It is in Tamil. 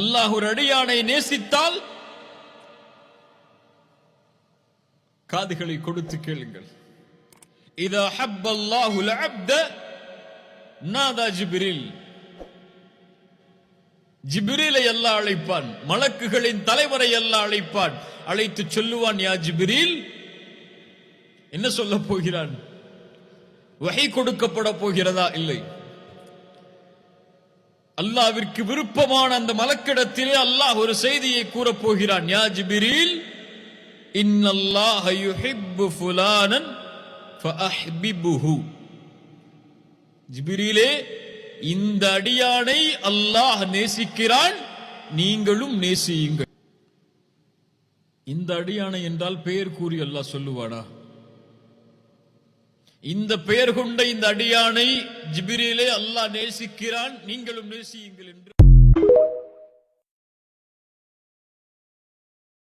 அல்லாஹ் ஒரு அடியானை நேசித்தால் காதுகளை கொடுத்து கேளுங்கள். இதா ஹப்ப அல்லாஹு அப்த நாதா ஜிபிரில். ஜிபிரிலை எல்லாம் அழைப்பான். மலக்குகளின் தலைவரை எல்லாம் அழைப்பான். அழைத்து சொல்லுவான் யா ஜிபிரில் என்ன சொல்ல போகிறான்? வகை கொடுக்கப்பட போகிறதா? இல்லை. அல்லாவிற்கு விருப்பமான அந்த மலக்கிடத்திலே அல்லாஹ் ஒரு செய்தியை கூறப் போகிறான். யா ஜிபிரில் இன்னல்லாஹ யுஹிப்பு ஃபுலானன் ஃபஅஹ்பிபுஹு. ஜிபிரிலே இந்த அடியானை அல்லாஹ் நேசிக்கிறான் நீங்களும் நேசியுங்கள். இந்த அடியானை என்றால் பெயர் கூறி அல்லாஹ் சொல்லுவானா? இந்த பெயர் கொண்ட இந்த அடியானை ஜிபிரியிலே அல்லாஹ் நேசிக்கிறான். நீங்களும் நேசியுங்கள் என்று.